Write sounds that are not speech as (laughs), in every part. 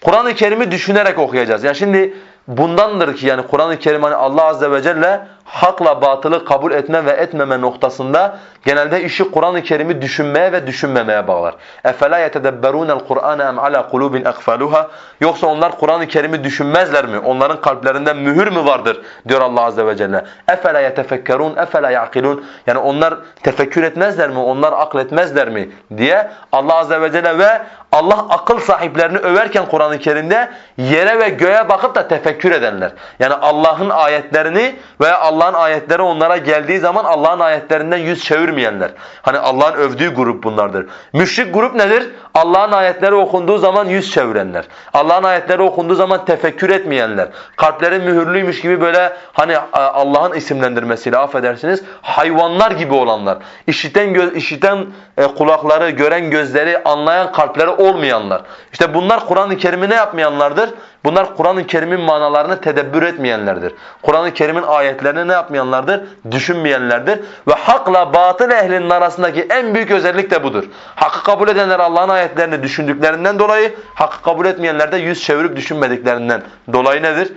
Kur'an-ı Kerim'i düşünerek okuyacağız. Yani şimdi Bundandır ki yani Kur'an-ı Kerim hani Allah azze ve celle hakla batılı kabul etme ve etmeme noktasında genelde işi Kur'an-ı Kerim'i düşünmeye ve düşünmemeye bağlar. Efela yetedebberunel Kur'ane em ala kulubin akfaluha yoksa onlar Kur'an-ı Kerim'i düşünmezler mi? Onların kalplerinde mühür mü vardır? diyor Allah azze ve celle. Efela yetefekkerun efela yaqilun yani onlar tefekkür etmezler mi? Onlar akletmezler mi? diye Allah azze ve celle ve Allah akıl sahiplerini överken Kur'an-ı Kerim'de yere ve göğe bakıp da tefekkür edenler. Yani Allah'ın ayetlerini veya Allah'ın ayetleri onlara geldiği zaman Allah'ın ayetlerinden yüz çevirmeyenler. Hani Allah'ın övdüğü grup bunlardır. Müşrik grup nedir? Allah'ın ayetleri okunduğu zaman yüz çevirenler. Allah'ın ayetleri okunduğu zaman tefekkür etmeyenler. Kalpleri mühürlüymüş gibi böyle hani Allah'ın isimlendirmesiyle affedersiniz hayvanlar gibi olanlar. İşiten göz, işiten e, kulakları, gören gözleri, anlayan kalpleri olmayanlar. İşte bunlar Kur'an-ı Kerim'i ne yapmayanlardır? Bunlar Kur'an-ı Kerim'in manalarını tedebbür etmeyenlerdir. Kur'an-ı Kerim'in ayetlerini ne yapmayanlardır? Düşünmeyenlerdir. Ve hakla batıl ehlinin arasındaki en büyük özellik de budur. Hakkı kabul edenler Allah'ın ayetlerini düşündüklerinden dolayı, hakkı kabul etmeyenler de yüz çevirip düşünmediklerinden dolayı nedir?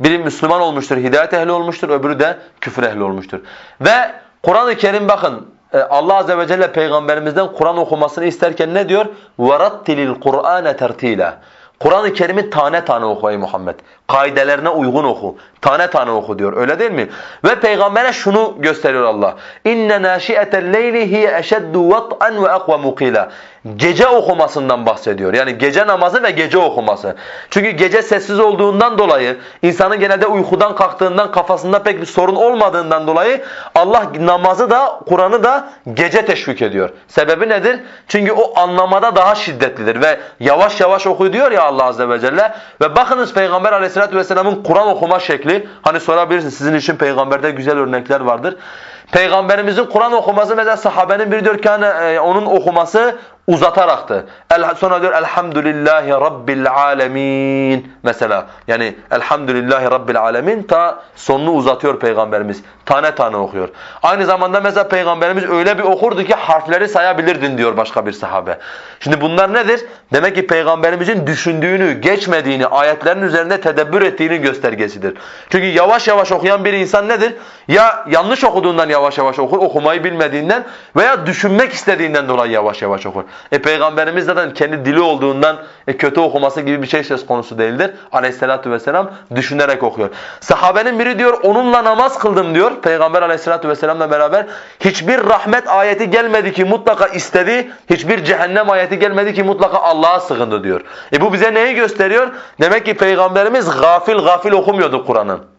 Biri Müslüman olmuştur, hidayet ehli olmuştur, öbürü de küfür ehli olmuştur. Ve Kur'an-ı Kerim bakın e, Allah azze ve celle peygamberimizden Kur'an okumasını isterken ne diyor? وَرَتِّلِ الْقُرْآنَ تَرْتِيلًا Kur'an-ı Kerim'i tane tane oku ey Muhammed. Kaidelerine uygun oku. Tane tane oku diyor. Öyle değil mi? Ve peygambere şunu gösteriyor Allah. İnne naşi'etel leyli hiye eşeddu vat'an ve aqwa muqila. Gece okumasından bahsediyor. Yani gece namazı ve gece okuması. Çünkü gece sessiz olduğundan dolayı, insanın genelde uykudan kalktığından kafasında pek bir sorun olmadığından dolayı Allah namazı da Kur'an'ı da gece teşvik ediyor. Sebebi nedir? Çünkü o anlamada daha şiddetlidir ve yavaş yavaş oku diyor ya Allah azze ve celle. Ve bakınız Peygamber aleyhissalatu vesselamın Kur'an okuma şekli. Hani sorabilirsiniz sizin için peygamberde güzel örnekler vardır. Peygamberimizin Kur'an okuması mesela sahabenin biri diyor ki hani, e, onun okuması uzataraktı. El, sonra diyor elhamdülillahi rabbil alemin mesela. Yani elhamdülillahi rabbil alemin ta sonunu uzatıyor peygamberimiz. Tane tane okuyor. Aynı zamanda mesela peygamberimiz öyle bir okurdu ki harfleri sayabilirdin diyor başka bir sahabe. Şimdi bunlar nedir? Demek ki peygamberimizin düşündüğünü, geçmediğini, ayetlerin üzerinde tedebbür ettiğini göstergesidir. Çünkü yavaş yavaş okuyan bir insan nedir? Ya yanlış okuduğundan yavaş yavaş okur, okumayı bilmediğinden veya düşünmek istediğinden dolayı yavaş yavaş okur. E Peygamberimiz zaten kendi dili olduğundan e, kötü okuması gibi bir şey söz konusu değildir. Aleyhissalatu vesselam düşünerek okuyor. Sahabenin biri diyor onunla namaz kıldım diyor. Peygamber aleyhissalatu vesselamla beraber hiçbir rahmet ayeti gelmedi ki mutlaka istedi. Hiçbir cehennem ayeti gelmedi ki mutlaka Allah'a sığındı diyor. E bu bize neyi gösteriyor? Demek ki Peygamberimiz gafil gafil okumuyordu Kur'an'ın.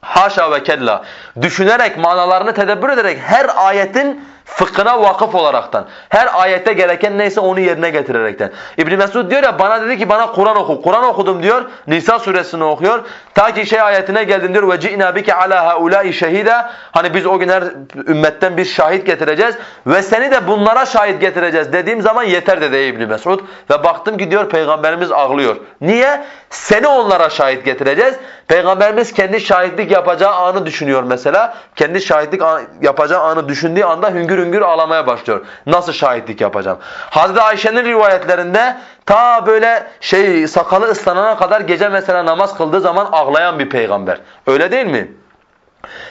Haşa ve kella. Düşünerek, manalarını tedebbür ederek her ayetin fıkhına vakıf olaraktan. Her ayette gereken neyse onu yerine getirerekten. İbn Mesud diyor ya bana dedi ki bana Kur'an oku. Kur'an okudum diyor. Nisa suresini okuyor. Ta ki şey ayetine geldim diyor ci'na bike ala haula'i şehida. Hani biz o gün her ümmetten bir şahit getireceğiz ve seni de bunlara şahit getireceğiz dediğim zaman yeter dedi İbn Mesud ve baktım ki diyor peygamberimiz ağlıyor. Niye? Seni onlara şahit getireceğiz. Peygamberimiz kendi şahitlik yapacağı anı düşünüyor mesela. Kendi şahitlik yapacağı anı düşündüğü anda hüngür hüngür ağlamaya başlıyor. Nasıl şahitlik yapacağım? Hazreti Ayşe'nin rivayetlerinde ta böyle şey sakalı ıslanana kadar gece mesela namaz kıldığı zaman ağlayan bir peygamber. Öyle değil mi?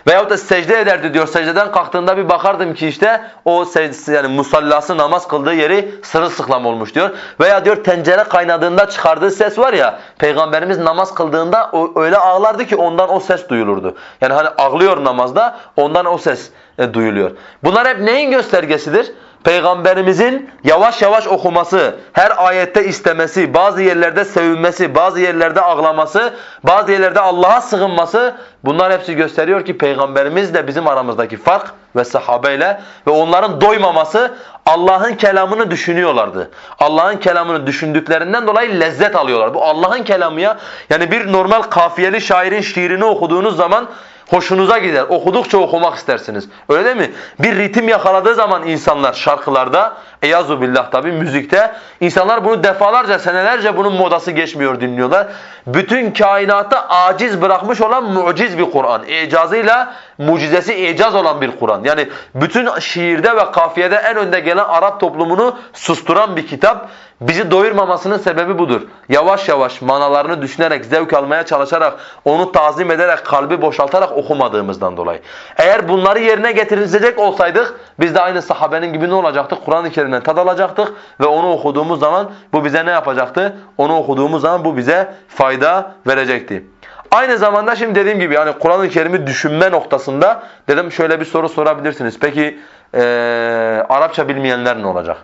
Veyahut da secde ederdi diyor. Secdeden kalktığında bir bakardım ki işte o yani musallası namaz kıldığı yeri sırılsıklam olmuş diyor. Veya diyor tencere kaynadığında çıkardığı ses var ya Peygamberimiz namaz kıldığında öyle ağlardı ki ondan o ses duyulurdu. Yani hani ağlıyor namazda ondan o ses e, duyuluyor. Bunlar hep neyin göstergesidir? Peygamberimizin yavaş yavaş okuması, her ayette istemesi, bazı yerlerde sevinmesi, bazı yerlerde ağlaması, bazı yerlerde Allah'a sığınması bunlar hepsi gösteriyor ki Peygamberimizle bizim aramızdaki fark ve sahabeyle ve onların doymaması Allah'ın kelamını düşünüyorlardı. Allah'ın kelamını düşündüklerinden dolayı lezzet alıyorlar. Bu Allah'ın kelamı ya. Yani bir normal kafiyeli şairin şiirini okuduğunuz zaman hoşunuza gider. Okudukça okumak istersiniz. Öyle değil mi? Bir ritim yakaladığı zaman insanlar şarkılarda İyazu billah tabi müzikte. İnsanlar bunu defalarca senelerce bunun modası geçmiyor dinliyorlar. Bütün kainata aciz bırakmış olan muciz bir Kur'an. İcazıyla mucizesi icaz olan bir Kur'an. Yani bütün şiirde ve kafiyede en önde gelen Arap toplumunu susturan bir kitap. Bizi doyurmamasının sebebi budur. Yavaş yavaş manalarını düşünerek, zevk almaya çalışarak, onu tazim ederek, kalbi boşaltarak okumadığımızdan dolayı. Eğer bunları yerine getirilecek olsaydık, biz de aynı sahabenin gibi ne olacaktık? Kur'an-ı Kerim'den tad alacaktık ve onu okuduğumuz zaman bu bize ne yapacaktı? Onu okuduğumuz zaman bu bize fayda verecekti. Aynı zamanda şimdi dediğim gibi yani Kur'an-ı Kerim'i düşünme noktasında dedim şöyle bir soru sorabilirsiniz. Peki ee, Arapça bilmeyenler ne olacak?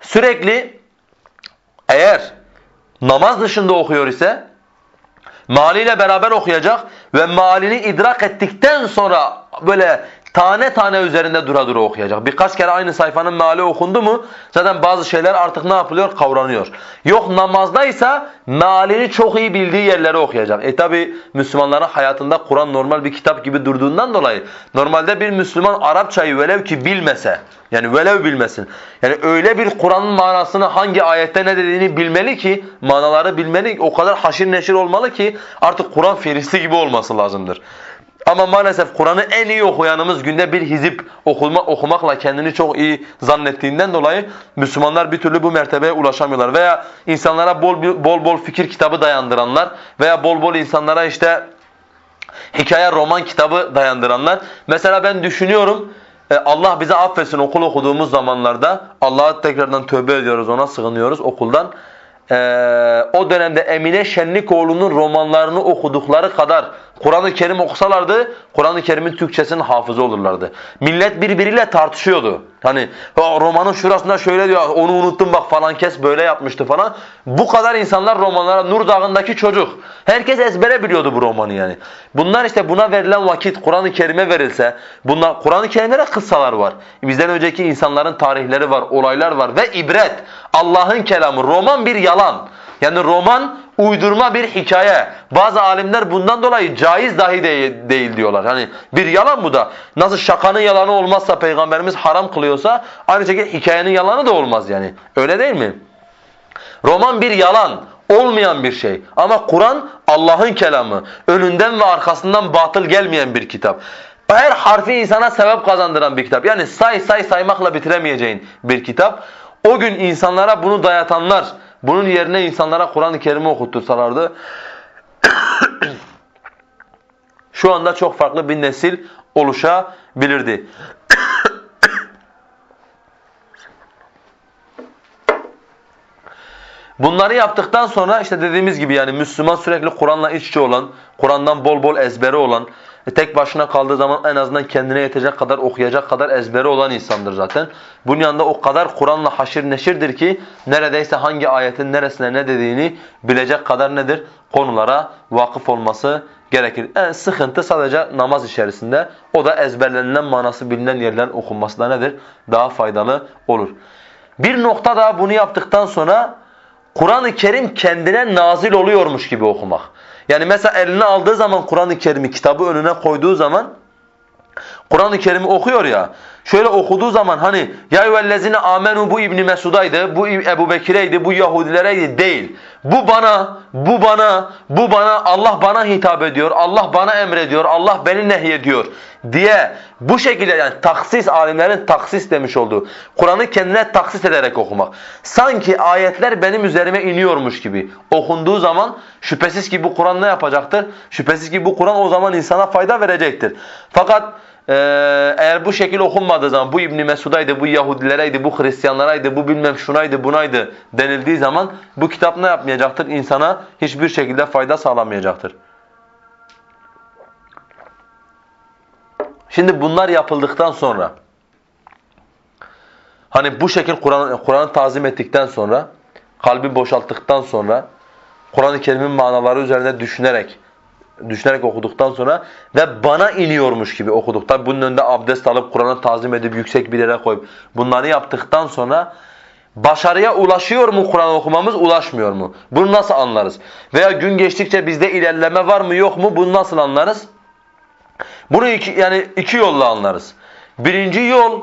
Sürekli eğer namaz dışında okuyor ise maliyle beraber okuyacak ve malini idrak ettikten sonra böyle tane tane üzerinde dura dura okuyacak. Birkaç kere aynı sayfanın meali okundu mu zaten bazı şeyler artık ne yapılıyor? Kavranıyor. Yok namazdaysa mealini çok iyi bildiği yerleri okuyacak. E tabi Müslümanların hayatında Kur'an normal bir kitap gibi durduğundan dolayı normalde bir Müslüman Arapçayı velev ki bilmese yani velev bilmesin. Yani öyle bir Kur'an'ın manasını hangi ayette ne dediğini bilmeli ki manaları bilmeli o kadar haşir neşir olmalı ki artık Kur'an (laughs) feristi gibi olması lazımdır. Ama maalesef Kur'an'ı en iyi okuyanımız günde bir hizip okuma, okumakla kendini çok iyi zannettiğinden dolayı Müslümanlar bir türlü bu mertebeye ulaşamıyorlar. Veya insanlara bol bol, bol fikir kitabı dayandıranlar veya bol bol insanlara işte hikaye roman kitabı dayandıranlar. Mesela ben düşünüyorum e, Allah bize affetsin okul okuduğumuz zamanlarda Allah'a tekrardan tövbe ediyoruz ona sığınıyoruz okuldan. Ee, o dönemde Emine Şenlikoğlu'nun romanlarını okudukları kadar Kur'an-ı Kerim okusalardı Kur'an-ı Kerim'in Türkçesinin hafızı olurlardı. Millet birbiriyle tartışıyordu. Hani romanın şurasında şöyle diyor onu unuttum bak falan kes böyle yapmıştı falan. Bu kadar insanlar romanlara Nur Dağı'ndaki çocuk. Herkes ezbere biliyordu bu romanı yani. Bunlar işte buna verilen vakit Kur'an-ı Kerim'e verilse bunlar Kur'an-ı Kerim'de de kıssalar var. Bizden önceki insanların tarihleri var, olaylar var ve ibret. Allah'ın kelamı. Roman bir yalan. Yani roman uydurma bir hikaye. Bazı alimler bundan dolayı caiz dahi değil, değil diyorlar. Hani bir yalan bu da. Nasıl şakanın yalanı olmazsa peygamberimiz haram kılıyorsa aynı şekilde hikayenin yalanı da olmaz yani. Öyle değil mi? Roman bir yalan, olmayan bir şey. Ama Kur'an Allah'ın kelamı. Önünden ve arkasından batıl gelmeyen bir kitap. Her harfi insana sebep kazandıran bir kitap. Yani say say saymakla bitiremeyeceğin bir kitap. O gün insanlara bunu dayatanlar, bunun yerine insanlara Kur'an-ı Kerim'i okuttursalardı (coughs) şu anda çok farklı bir nesil oluşabilirdi. (coughs) Bunları yaptıktan sonra işte dediğimiz gibi yani Müslüman sürekli Kur'an'la iç içe olan, Kur'an'dan bol bol ezberi olan, tek başına kaldığı zaman en azından kendine yetecek kadar okuyacak kadar ezberi olan insandır zaten. Bunun yanında o kadar Kur'an'la haşir neşirdir ki neredeyse hangi ayetin neresine ne dediğini bilecek kadar nedir? Konulara vakıf olması gerekir. En sıkıntı sadece namaz içerisinde. O da ezberlenilen manası bilinen yerlerin okunması da nedir? Daha faydalı olur. Bir nokta daha bunu yaptıktan sonra Kur'an-ı Kerim kendine nazil oluyormuş gibi okumak. Yani mesela eline aldığı zaman Kur'an-ı Kerim'i kitabı önüne koyduğu zaman Kur'an-ı Kerim'i okuyor ya. Şöyle okuduğu zaman hani ya eyyühellezine amenu bu İbn Mesud'aydı, bu Ebu Bekir'eydi, bu Yahudilereydi değil. Bu bana, bu bana, bu bana Allah bana hitap ediyor. Allah bana emrediyor. Allah beni nehyediyor diye bu şekilde yani taksis alimlerin taksis demiş olduğu Kur'an'ı kendine taksis ederek okumak. Sanki ayetler benim üzerime iniyormuş gibi okunduğu zaman şüphesiz ki bu Kur'an ne yapacaktır? Şüphesiz ki bu Kur'an o zaman insana fayda verecektir. Fakat eğer bu şekil okunmadığı zaman bu İbn Mesud'aydı, bu Yahudilereydi, bu Hristiyanlaraydı, bu bilmem şunaydı, bunaydı denildiği zaman bu kitap ne yapmayacaktır? İnsana hiçbir şekilde fayda sağlamayacaktır. Şimdi bunlar yapıldıktan sonra hani bu şekil Kur'an'ı Kur tazim ettikten sonra kalbi boşalttıktan sonra Kur'an-ı Kerim'in manaları üzerine düşünerek düşünerek okuduktan sonra ve bana iniyormuş gibi okuduk. Tabi bunun önünde abdest alıp Kur'an'ı tazim edip yüksek bir yere koyup bunları yaptıktan sonra başarıya ulaşıyor mu Kur'an okumamız, ulaşmıyor mu? Bunu nasıl anlarız? Veya gün geçtikçe bizde ilerleme var mı yok mu? Bunu nasıl anlarız? Bunu iki, yani iki yolla anlarız. Birinci yol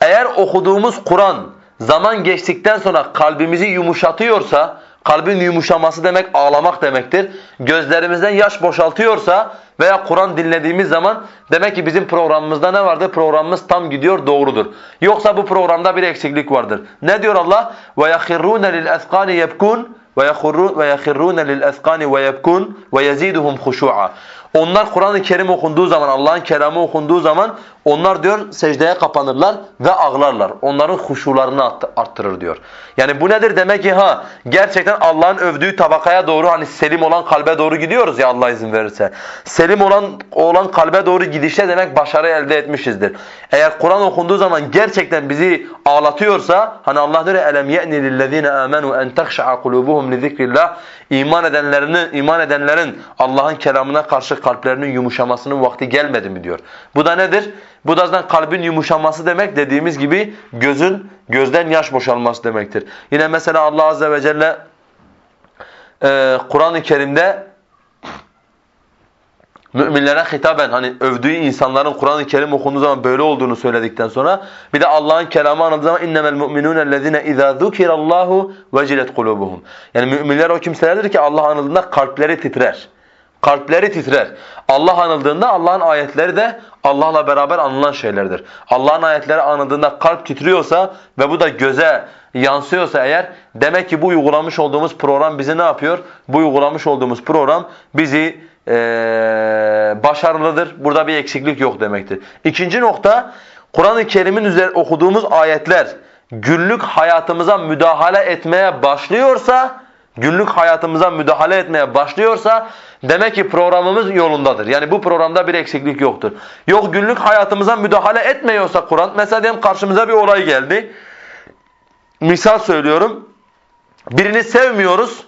eğer okuduğumuz Kur'an zaman geçtikten sonra kalbimizi yumuşatıyorsa, kalbin yumuşaması demek ağlamak demektir. Gözlerimizden yaş boşaltıyorsa veya Kur'an dinlediğimiz zaman demek ki bizim programımızda ne vardır? Programımız tam gidiyor, doğrudur. Yoksa bu programda bir eksiklik vardır. Ne diyor Allah? وَيَخِرُّونَ لِلْأَذْقَانِ يَبْكُونَ وَيَخِرُّونَ لِلْأَذْقَانِ وَيَبْكُونَ وَيَزِيدُهُمْ خُشُوعًا onlar Kur'an-ı Kerim okunduğu zaman, Allah'ın kelamı okunduğu zaman onlar diyor secdeye kapanırlar ve ağlarlar. Onların huşularını arttırır diyor. Yani bu nedir? Demek ki ha gerçekten Allah'ın övdüğü tabakaya doğru hani selim olan kalbe doğru gidiyoruz ya Allah izin verirse. Selim olan olan kalbe doğru gidişte demek başarı elde etmişizdir. Eğer Kur'an okunduğu zaman gerçekten bizi ağlatıyorsa hani Allah diyor elem ye'ni lillezine amenu en tehşa'a kulubuhum li zikrillah iman edenlerin iman edenlerin Allah'ın kelamına karşı kalplerinin yumuşamasının vakti gelmedi mi diyor. Bu da nedir? Bu da zaten kalbin yumuşaması demek dediğimiz gibi gözün gözden yaş boşalması demektir. Yine mesela Allah azze ve celle e, Kur'an-ı Kerim'de müminlere hitaben hani övdüğü insanların Kur'an-ı Kerim okunduğu zaman böyle olduğunu söyledikten sonra bir de Allah'ın kelamı anladığı zaman innemel mu'minun ellezine iza zukirallahu vecilet kulubuhum. Yani müminler o kimselerdir ki Allah anıldığında kalpleri titrer. Kalpleri titrer. Allah anıldığında Allah'ın ayetleri de Allah'la beraber anılan şeylerdir. Allah'ın ayetleri anıldığında kalp titriyorsa ve bu da göze yansıyorsa eğer demek ki bu uygulamış olduğumuz program bizi ne yapıyor? Bu uygulamış olduğumuz program bizi ee, başarılıdır. Burada bir eksiklik yok demektir. İkinci nokta Kur'an-ı Kerim'in üzerinde okuduğumuz ayetler günlük hayatımıza müdahale etmeye başlıyorsa günlük hayatımıza müdahale etmeye başlıyorsa demek ki programımız yolundadır. Yani bu programda bir eksiklik yoktur. Yok günlük hayatımıza müdahale etmiyorsa Kur'an mesela diyelim karşımıza bir olay geldi. Misal söylüyorum. Birini sevmiyoruz.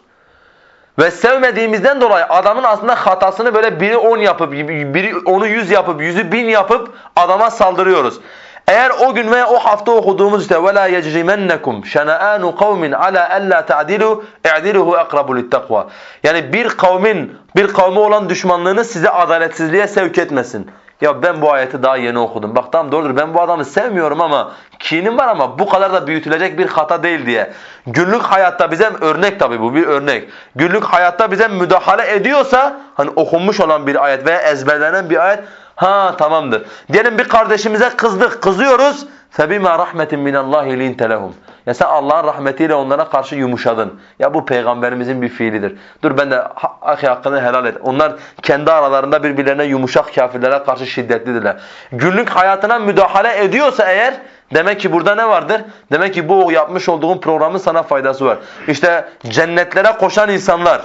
Ve sevmediğimizden dolayı adamın aslında hatasını böyle biri on yapıp, biri onu yüz yapıp, yüzü bin yapıp adama saldırıyoruz. Eğer o gün veya o hafta okuduğumuz işte وَلَا يَجْرِمَنَّكُمْ شَنَآنُ قَوْمٍ عَلَى أَلَّا تَعْدِلُوا اِعْدِلُهُ اَقْرَبُ لِلتَّقْوَى Yani bir kavmin, bir kavme olan düşmanlığını size adaletsizliğe sevk etmesin. Ya ben bu ayeti daha yeni okudum. Bak tamam doğrudur ben bu adamı sevmiyorum ama kinim var ama bu kadar da büyütülecek bir hata değil diye. Günlük hayatta bize örnek tabi bu bir örnek. Günlük hayatta bize müdahale ediyorsa hani okunmuş olan bir ayet veya ezberlenen bir ayet ha tamamdır. Diyelim bir kardeşimize kızdık kızıyoruz. فَبِمَا رَحْمَةٍ مِنَ اللّٰهِ لِنْتَ لَهُمْ Ya sen Allah'ın rahmetiyle onlara karşı yumuşadın. Ya bu peygamberimizin bir fiilidir. Dur ben de ahi hakkını helal et. Onlar kendi aralarında birbirlerine yumuşak kafirlere karşı şiddetlidirler. Günlük hayatına müdahale ediyorsa eğer demek ki burada ne vardır? Demek ki bu yapmış olduğun programın sana faydası var. İşte cennetlere koşan insanlar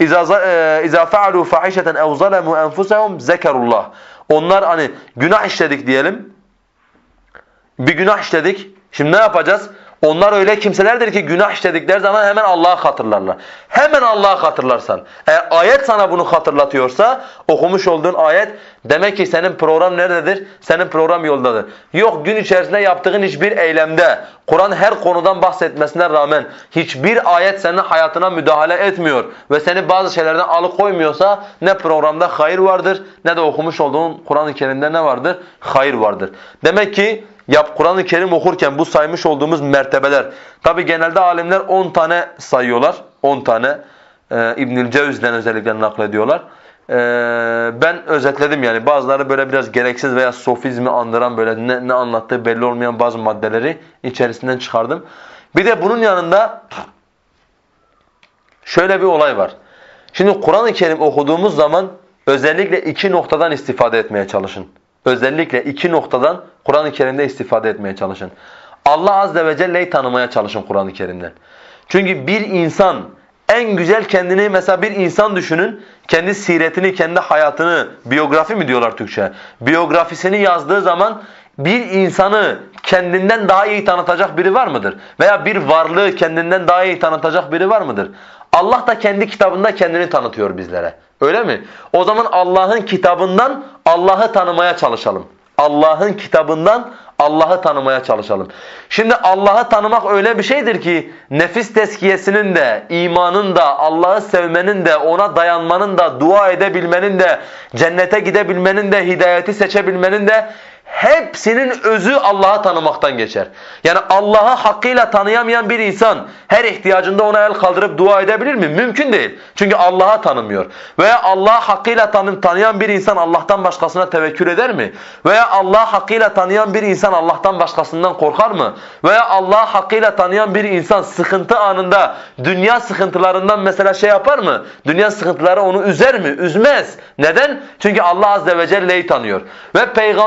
اِذَا فَعَلُوا فَحِشَةً اَوْ ظَلَمُوا اَنْفُسَهُمْ ذَكَرُوا Onlar hani günah işledik diyelim bir günah işledik. Şimdi ne yapacağız? Onlar öyle kimselerdir ki günah işledikleri zaman hemen Allah'a hatırlarlar. Hemen Allah'a hatırlarsan. Eğer ayet sana bunu hatırlatıyorsa okumuş olduğun ayet demek ki senin program nerededir? Senin program yoldadır. Yok gün içerisinde yaptığın hiçbir eylemde Kur'an her konudan bahsetmesine rağmen hiçbir ayet senin hayatına müdahale etmiyor ve seni bazı şeylerden alıkoymuyorsa ne programda hayır vardır ne de okumuş olduğun Kur'an-ı Kerim'de ne vardır? Hayır vardır. Demek ki Yap Kur'an-ı Kerim okurken bu saymış olduğumuz mertebeler. Tabi genelde alimler 10 tane sayıyorlar. 10 tane. Ee, İbnül Cevz'den özellikle naklediyorlar. Ee, ben özetledim yani bazıları böyle biraz gereksiz veya sofizmi andıran böyle ne, ne anlattığı belli olmayan bazı maddeleri içerisinden çıkardım. Bir de bunun yanında şöyle bir olay var. Şimdi Kur'an-ı Kerim okuduğumuz zaman özellikle iki noktadan istifade etmeye çalışın. Özellikle iki noktadan Kur'an-ı Kerim'de istifade etmeye çalışın. Allah azze ve celle'yi tanımaya çalışın Kur'an-ı Kerim'den. Çünkü bir insan en güzel kendini mesela bir insan düşünün kendi siretini, kendi hayatını, biyografi mi diyorlar Türkçe? Biyografisini yazdığı zaman bir insanı kendinden daha iyi tanıtacak biri var mıdır? Veya bir varlığı kendinden daha iyi tanıtacak biri var mıdır? Allah da kendi kitabında kendini tanıtıyor bizlere. Öyle mi? O zaman Allah'ın kitabından Allah'ı tanımaya çalışalım. Allah'ın kitabından Allah'ı tanımaya çalışalım. Şimdi Allah'ı tanımak öyle bir şeydir ki nefis teskiyesinin de, imanın da, Allah'ı sevmenin de, ona dayanmanın da, dua edebilmenin de, cennete gidebilmenin de, hidayeti seçebilmenin de hepsinin özü Allah'a tanımaktan geçer. Yani Allah'ı hakkıyla tanıyamayan bir insan her ihtiyacında ona el kaldırıp dua edebilir mi? Mümkün değil. Çünkü Allah'a tanımıyor. Veya Allah'ı hakkıyla tanı tanıyan bir insan Allah'tan başkasına tevekkül eder mi? Veya Allah'ı hakkıyla tanıyan bir insan Allah'tan başkasından korkar mı? Veya Allah'ı hakkıyla tanıyan bir insan sıkıntı anında dünya sıkıntılarından mesela şey yapar mı? Dünya sıkıntıları onu üzer mi? Üzmez. Neden? Çünkü Allah azze ve celle'yi tanıyor. Ve peygamber